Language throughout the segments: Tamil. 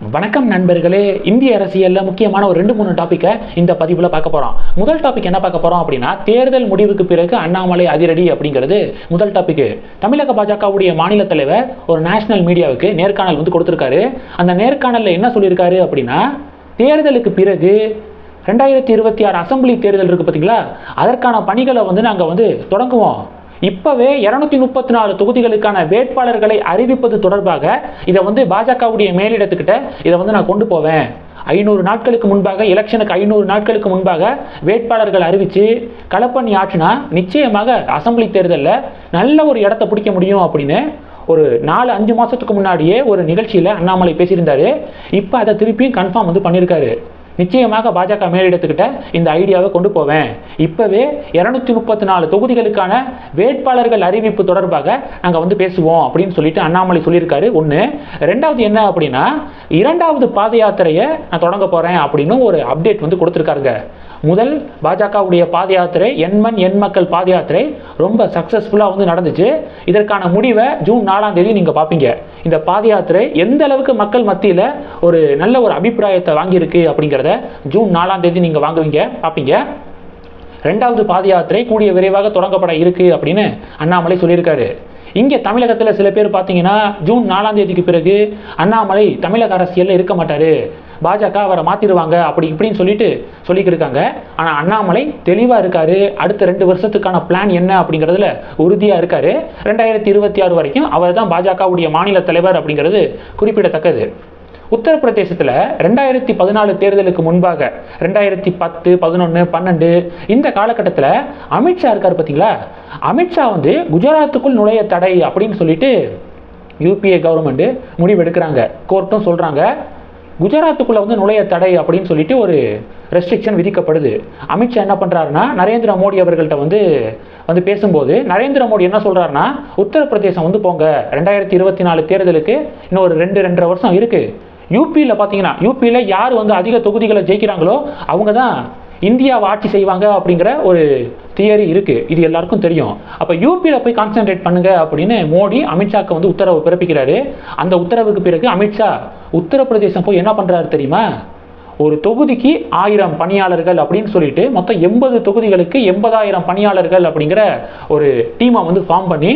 வணக்கம் நண்பர்களே. இந்திய அரசியலில் முக்கியமான ஒரு ரெண்டு மூணு டாப்பிக்கை இந்த பதிவில் பார்க்க போகிறோம் முதல் டாபிக் என்ன பார்க்க போகிறோம் அப்படின்னா தேர்தல் முடிவுக்கு பிறகு அண்ணாமலை அதிரடி அப்படிங்கிறது முதல் டாப்பிக்கு தமிழக பாஜகவுடைய மாநில தலைவர் ஒரு நேஷனல் மீடியாவுக்கு நேர்காணல் வந்து கொடுத்துருக்காரு. அந்த நேர்காணலில் என்ன சொல்லியிருக்காரு அப்படின்னா தேர்தலுக்கு பிறகு ரெண்டாயிரத்தி இருபத்தி ஆறு அசெம்பிளி தேர்தல் இருக்குது பார்த்தீங்களா அதற்கான பணிகளை வந்து நாங்கள் வந்து தொடங்குவோம். இப்பவே இருநூத்தி முப்பத்தி நாலு தொகுதிகளுக்கான வேட்பாளர்களை அறிவிப்பது தொடர்பாக இதை வந்து பாஜகவுடைய மேலிடத்துக்கிட்ட இதை வந்து நான் கொண்டு போவேன். ஐநூறு நாட்களுக்கு முன்பாக எலெக்ஷனுக்கு ஐநூறு நாட்களுக்கு முன்பாக வேட்பாளர்கள் அறிவித்து களப்பணி ஆற்றினா நிச்சயமாக அசெம்பிளி தேர்தலில் நல்ல ஒரு இடத்த பிடிக்க முடியும் அப்படின்னு ஒரு நாலு அஞ்சு மாதத்துக்கு முன்னாடியே ஒரு நிகழ்ச்சியில் அண்ணாமலை பேசியிருந்தாரு. இப்போ அதை திருப்பியும் கன்ஃபார்ம் வந்து பண்ணியிருக்காரு. நிச்சயமாக பாஜக மேலிடத்துக்கிட்ட இந்த ஐடியாவை கொண்டு போவேன். இப்போவே இரநூத்தி முப்பத்தி நாலு தொகுதிகளுக்கான வேட்பாளர்கள் அறிவிப்பு தொடர்பாக நாங்கள் வந்து பேசுவோம் அப்படின்னு சொல்லிட்டு அண்ணாமலை சொல்லியிருக்காரு. ஒன்று ரெண்டாவது என்ன அப்படின்னா இரண்டாவது பாத யாத்திரையை நான் தொடங்க போகிறேன் அப்படின்னு ஒரு அப்டேட் வந்து கொடுத்துருக்காருங்க. முதல் பாஜகவுடைய பாத யாத்திரை எண்மண் எண் மக்கள் பாத யாத்திரை ரொம்ப சக்ஸஸ்ஃபுல்லாக வந்து நடந்துச்சு. இதற்கான முடிவை ஜூன் நாலாம் தேதி நீங்கள் பார்ப்பீங்க இந்த பாத யாத்திரை எந்த அளவுக்கு மக்கள் மத்தியில் ஒரு நல்ல ஒரு அபிப்பிராயத்தை வாங்கியிருக்கு அப்படிங்கிறத ஜூன் நாலாம் தேதி நீங்கள் வாங்குவீங்க பார்ப்பீங்க ரெண்டாவது பாத யாத்திரை கூடிய விரைவாக தொடங்கப்பட இருக்கு அப்படின்னு அண்ணாமலை சொல்லியிருக்காரு. இங்கே தமிழகத்தில் சில பேர் பார்த்தீங்கன்னா ஜூன் நாலாம் தேதிக்கு பிறகு அண்ணாமலை தமிழக அரசியலில் இருக்க மாட்டார். பாஜக அவரை மாற்றிடுவாங்க அப்படி இப்படின்னு சொல்லிட்டு சொல்லிக்கிருக்காங்க ஆனால் அண்ணாமலை தெளிவாக இருக்காரு. அடுத்த ரெண்டு வருஷத்துக்கான பிளான் என்ன அப்படிங்கிறதுல உறுதியாக இருக்காரு. ரெண்டாயிரத்தி இருபத்தி ஆறு வரைக்கும் அவர் தான் பாஜகவுடைய மாநில தலைவர் அப்படிங்கிறது குறிப்பிடத்தக்கது. உத்தரப்பிரதேசத்தில் ரெண்டாயிரத்தி பதினாலு தேர்தலுக்கு முன்பாக ரெண்டாயிரத்தி பத்து பதினொன்று பன்னெண்டு இந்த காலகட்டத்தில் அமித்ஷா இருக்கார் பார்த்தீங்களா அமித்ஷா வந்து குஜராத்துக்குள் நுழைய தடை அப்படின்னு சொல்லிட்டு யூபிஏ கவர்மெண்ட்டு முடிவெடுக்கிறாங்க. கோர்ட்டும் சொல்கிறாங்க குஜராத்துக்குள்ளே வந்து நுழைய தடை அப்படின்னு சொல்லிட்டு ஒரு ரெஸ்ட்ரிக்ஷன் விதிக்கப்படுது. அமித்ஷா என்ன பண்ணுறாருன்னா நரேந்திர மோடி அவர்கள்ட்ட வந்து வந்து பேசும்போது நரேந்திர மோடி என்ன சொல்கிறாருன்னா உத்தரப்பிரதேசம் வந்து போங்க. ரெண்டாயிரத்தி இருபத்தி நாலு தேர்தலுக்கு இன்னும் ஒரு ரெண்டு ரெண்டரை வருஷம் இருக்குது யூபியில் பார்த்தீங்கன்னா யூபியில் யார் வந்து அதிக தொகுதிகளை ஜெயிக்கிறாங்களோ அவங்க தான் இந்தியாவை ஆட்சி செய்வாங்க அப்படிங்கிற ஒரு தியரி இருக்குது இது எல்லாருக்கும் தெரியும். அப்போ யூபியில் போய் கான்சென்ட்ரேட் பண்ணுங்க அப்படின்னு மோடி அமித்ஷாக்கு வந்து உத்தரவு பிறப்பிக்கிறாரு. அந்த உத்தரவுக்கு பிறகு அமித்ஷா உத்தரப்பிரதேசம் போய் என்ன பண்ணுறாரு தெரியுமா? ஒரு தொகுதிக்கு ஆயிரம் பணியாளர்கள் அப்படின்னு சொல்லிட்டு மொத்தம் எண்பது தொகுதிகளுக்கு எண்பதாயிரம் பணியாளர்கள் அப்படிங்கிற ஒரு டீமை வந்து ஃபார்ம் பண்ணி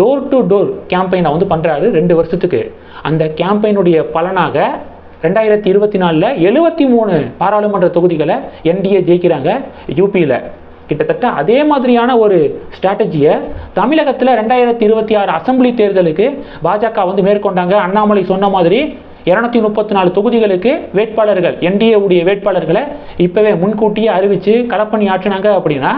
டோர் டு டோர் கேம்பெயினை வந்து பண்ணுறாரு ரெண்டு வருஷத்துக்கு. அந்த கேம்பெயினுடைய பலனாக ரெண்டாயிரத்தி இருபத்தி நாலில் எழுபத்தி மூணு பாராளுமன்ற தொகுதிகளை என்டிஏ ஜெயிக்கிறாங்க யூபியில் கிட்டத்தட்ட அதே மாதிரியான ஒரு ஸ்ட்ராட்டஜியை தமிழகத்தில் ரெண்டாயிரத்தி இருபத்தி ஆறு அசெம்பிளி தேர்தலுக்கு பாஜக வந்து மேற்கொண்டாங்க. அண்ணாமலை சொன்ன மாதிரி இரநூத்தி முப்பத்தி நாலு தொகுதிகளுக்கு வேட்பாளர்கள் என்டிஏ உடைய வேட்பாளர்களை இப்போவே முன்கூட்டியே அறிவித்து களப்பணி ஆற்றினாங்க அப்படின்னா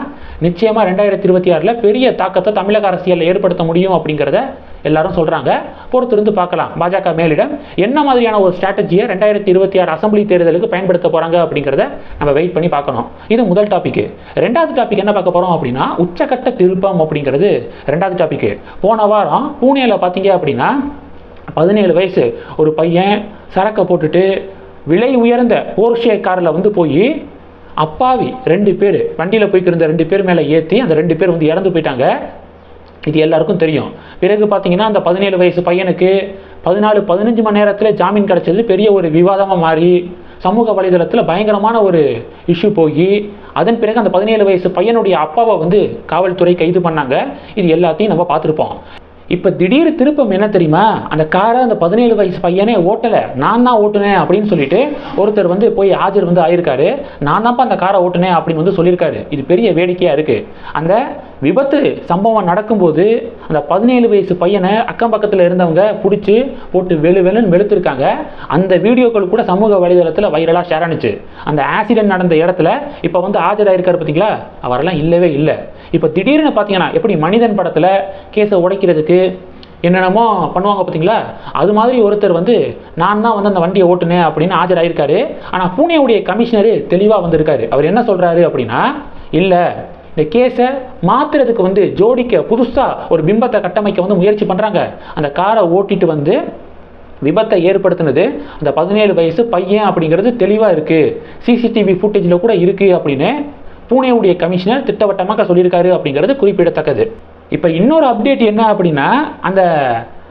நிச்சயமாக ரெண்டாயிரத்தி இருபத்தி ஆறில் பெரிய தாக்கத்தை தமிழக அரசியலில் ஏற்படுத்த முடியும் அப்படிங்கிறத எல்லாரும் சொல்கிறாங்க பொறுத்திருந்து பார்க்கலாம். பாஜக மேலிடம் என்ன மாதிரியான ஒரு ஸ்ட்ராட்டஜியை ரெண்டாயிரத்தி இருபத்தி ஆறு அசம்பிளி தேர்தலுக்கு பயன்படுத்த போகிறாங்க அப்படிங்கிறத நம்ம வெயிட் பண்ணி பார்க்கணும். இது முதல் டாபிக் ரெண்டாவது டாபிக் என்ன பார்க்க போகிறோம் அப்படின்னா உச்சக்கட்ட திருப்பம் அப்படிங்கிறது ரெண்டாவது டாபிக் போன வாரம் பூனேல பார்த்தீங்க அப்படின்னா பதினேழு வயசு. ஒரு பையன் சரக்கை போட்டுட்டு விலை உயர்ந்த போர்ஷே காரில் வந்து போய் அப்பாவி ரெண்டு பேர் வண்டியில் போய்க்கு இருந்த ரெண்டு பேர் மேலே ஏற்றி அந்த ரெண்டு பேர் வந்து இறந்து போயிட்டாங்க. இது எல்லாருக்கும் தெரியும். பிறகு பார்த்தீங்கன்னா அந்த பதினேழு வயசு பையனுக்கு பதினாலு பதினஞ்சு மணி நேரத்தில் ஜாமீன் கிடச்சது. பெரிய ஒரு விவாதமாக மாறி சமூக வலைதளத்தில் பயங்கரமான ஒரு இஷ்யூ போய் அதன் பிறகு அந்த பதினேழு வயசு பையனுடைய அப்பாவை வந்து காவல்துறை கைது பண்ணாங்க. இது எல்லாத்தையும் நம்ம பார்த்துருப்போம். இப்போ திடீர் திருப்பம் என்ன தெரியுமா? அந்த காரை அந்த பதினேழு வயசு பையனே ஓட்டலை. நான் தான் ஓட்டுனேன் அப்படின்னு சொல்லிட்டு ஒருத்தர் வந்து போய் ஆஜர் வந்து ஆயிருக்காரு. நான் தான்ப்பா அந்த காரை ஓட்டுனேன் அப்படின்னு வந்து சொல்லியிருக்காரு. இது பெரிய வேடிக்கையாக இருக்குது அந்த விபத்து சம்பவம் நடக்கும்போது அந்த பதினேழு வயசு பையனை அக்கம் பக்கத்தில் இருந்தவங்க பிடிச்சி போட்டு வெளு வெளுன்னு வெளுத்திருக்காங்க. அந்த வீடியோக்கள் கூட சமூக வலைதளத்தில் வைரலாக ஷேர் ஆனிச்சு. அந்த ஆக்சிடென்ட் நடந்த இடத்துல இப்போ வந்து ஆஜராயிருக்காரு பார்த்தீங்களா அவரெல்லாம் இல்லவே இல்லை. இப்போ திடீர்னு பார்த்தீங்கன்னா எப்படி மனிதன் படத்தில் கேஸை உடைக்கிறதுக்கு என்னென்னமோ பண்ணுவாங்க பார்த்தீங்களா அது மாதிரி ஒருத்தர் வந்து நான் தான் வந்து அந்த வண்டியை ஓட்டுனேன் அப்படின்னு ஆஜராயிருக்காரு. ஆனால் பூனேவுடைய கமிஷனரு தெளிவாக வந்திருக்காரு. அவர் என்ன சொல்கிறாரு அப்படின்னா இல்லை இந்த கேஸை மாற்றுறதுக்கு வந்து ஜோடிக்க புதுசாக ஒரு பிம்பத்தை கட்டமைக்க வந்து முயற்சி பண்ணுறாங்க அந்த காரை ஓட்டிட்டு வந்து விபத்தை ஏற்படுத்தினது அந்த பதினேழு வயசு பையன் அப்படிங்கிறது தெளிவாக இருக்குது சிசிடிவி ஃபுட்டேஜில் கூட இருக்குது அப்படின்னு பூனேவுடைய கமிஷனர் திட்டவட்டமாக சொல்லியிருக்காரு அப்படிங்கிறது குறிப்பிடத்தக்கது. இப்போ இன்னொரு அப்டேட் என்ன அப்படின்னா அந்த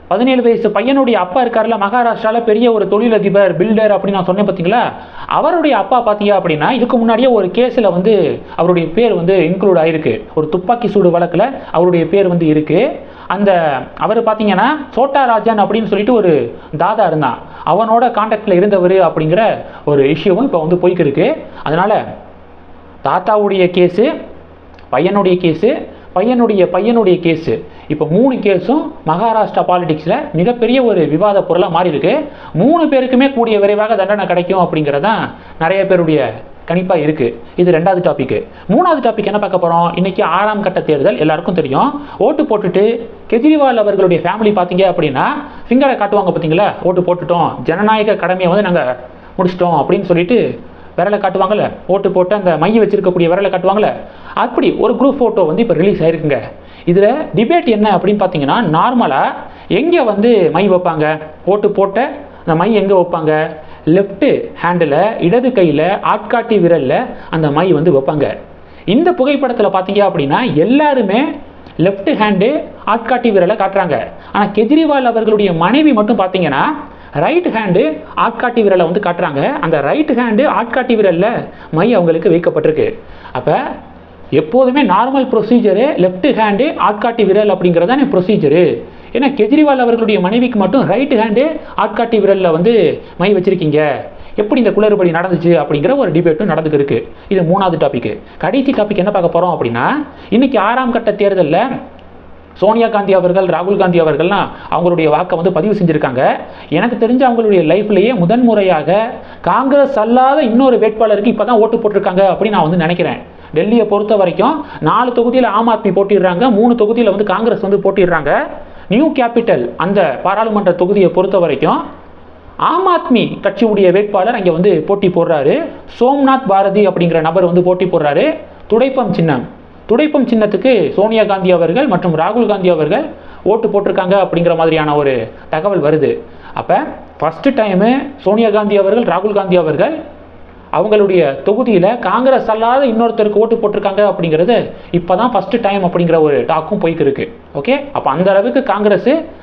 பதினேழு வயசு பையனுடைய அப்பா இருக்கார்ல மகாராஷ்டிராவில் பெரிய ஒரு தொழிலதிபர் பில்டர் அப்படின்னு நான் சொன்னேன் பார்த்தீங்களா அவருடைய அப்பா பார்த்தீங்க அப்படின்னா இதுக்கு முன்னாடியே ஒரு கேஸில் வந்து அவருடைய பேர் வந்து இன்க்ளூட் ஆயிருக்கு. ஒரு துப்பாக்கி சூடு வழக்கில் அவருடைய பேர் வந்து இருக்கு. அந்த அவர் பார்த்தீங்கன்னா சோட்டா ராஜன் அப்படின்னு சொல்லிட்டு ஒரு தாதா இருந்தான். அவனோட காண்டாக்டில் இருந்தவர் அப்படிங்கிற ஒரு இஷ்யூவும் இப்போ வந்து போய்க்கு அதனால் தாத்தாவுடைய கேஸு பையனுடைய கேஸு பையனுடைய பையனுடைய கேஸு இப்போ மூணு கேஸும் மகாராஷ்டிரா பாலிடிக்ஸில் மிகப்பெரிய ஒரு விவாத பொருளாக மாறி இருக்கு மூணு பேருக்குமே கூடிய விரைவாக தண்டனை கிடைக்கும் அப்படிங்கிறது தான் நிறைய பேருடைய கணிப்பாக இருக்குது இது ரெண்டாவது டாப்பிக்கு மூணாவது டாபிக் என்ன பார்க்க போகிறோம் இன்றைக்கி ஆறாம் கட்ட தேர்தல் எல்லாருக்கும் தெரியும். ஓட்டு போட்டுட்டு கெஜ்ரிவால் அவர்களுடைய ஃபேமிலி பார்த்தீங்க அப்படின்னா ஃபிங்கரை காட்டுவாங்க பார்த்தீங்களா? ஓட்டு போட்டுட்டோம். ஜனநாயக கடமையை வந்து நாங்கள் முடிச்சிட்டோம் அப்படின்னு சொல்லிட்டு விரலை காட்டுவாங்கல்ல? ஓட்டு போட்டு அந்த மைய வச்சிருக்கக்கூடிய விரலை காட்டுவாங்கள்ல அப்படி ஒரு குரூப் ஃபோட்டோ வந்து இப்போ ரிலீஸ் ஆயிருக்குங்க. இதில் டிபேட் என்ன அப்படின்னு பார்த்தீங்கன்னா நார்மலாக எங்கே வந்து மை வைப்பாங்க? ஓட்டு போட்ட அந்த மை எங்கே வைப்பாங்க? லெஃப்ட்டு ஹேண்டில் இடது கையில் ஆட்காட்டி விரலில் அந்த மை வந்து வைப்பாங்க. இந்த புகைப்படத்தில் பார்த்தீங்க அப்படின்னா எல்லாருமே லெஃப்ட் ஹேண்டு ஆட்காட்டி விரலை காட்டுறாங்க. ஆனால் கெஜ்ரிவால் அவர்களுடைய மனைவி மட்டும் பார்த்தீங்கன்னா ரைட் ஹேண்டு ஆட்காட்டி விரலை வந்து காட்டுறாங்க. அந்த ரைட் ஹேண்டு ஆட்காட்டி விரலில் மை அவங்களுக்கு வைக்கப்பட்டிருக்கு. அப்போ எப்போதுமே நார்மல் ப்ரொசீஜரு லெஃப்ட் ஹேண்டு ஆட்காட்டி விரல் அப்படிங்கிறது தானே ப்ரொசீஜரு ஏன்னா கெஜ்ரிவால் அவர்களுடைய மனைவிக்கு மட்டும் ரைட் ஹேண்டு ஆட்காட்டி விரலில் வந்து மை வச்சுருக்கீங்க. எப்படி இந்த குளறுபடி நடந்துச்சு அப்படிங்கிற ஒரு டிபேட்டும் நடந்துக்கு இருக்கு இது மூணாவது டாபிக் கடைசி டாபிக் என்ன பார்க்க போகிறோம் அப்படின்னா இன்னைக்கு ஆறாம் கட்ட தேர்தலில் சோனியா காந்தி அவர்கள் ராகுல் காந்தி அவர்கள்லாம் அவங்களுடைய வாக்கை வந்து பதிவு செஞ்சுருக்காங்க. எனக்கு தெரிஞ்ச அவங்களுடைய லைஃப்லேயே முதன்முறையாக காங்கிரஸ் அல்லாத இன்னொரு வேட்பாளருக்கு இப்போ தான் ஓட்டு போட்டிருக்காங்க அப்படின்னு நான் வந்து நினைக்கிறேன். டெல்லியை பொறுத்த வரைக்கும் நாலு தொகுதியில் ஆம் ஆத்மி போட்டிடுறாங்க மூணு தொகுதியில் வந்து காங்கிரஸ் வந்து போட்டிடுறாங்க. நியூ கேபிட்டல் அந்த பாராளுமன்ற தொகுதியை பொறுத்த வரைக்கும் ஆம் ஆத்மி கட்சியுடைய வேட்பாளர் அங்கே வந்து போட்டி போடுறாரு. சோம்நாத் பாரதி அப்படிங்கிற நபர் வந்து போட்டி போடுறாரு. துடைப்பம் சின்னம். துடைப்பம் சின்னத்துக்கு சோனியா காந்தி அவர்கள் மற்றும் ராகுல் காந்தி அவர்கள் ஓட்டு போட்டிருக்காங்க அப்படிங்கிற மாதிரியான ஒரு தகவல் வருது. அப்போ ஃபஸ்ட்டு டைமு சோனியா காந்தி அவர்கள் ராகுல் காந்தி அவர்கள் அவங்களுடைய தொகுதியில் காங்கிரஸ் அல்லாத இன்னொருத்தருக்கு ஓட்டு போட்டிருக்காங்க அப்படிங்கிறது இப்போ தான் ஃபஸ்ட்டு டைம் அப்படிங்கிற ஒரு டாக்கும் போய்க்கு இருக்கு. ஓகே அப்போ அந்த அளவுக்கு காங்கிரஸ்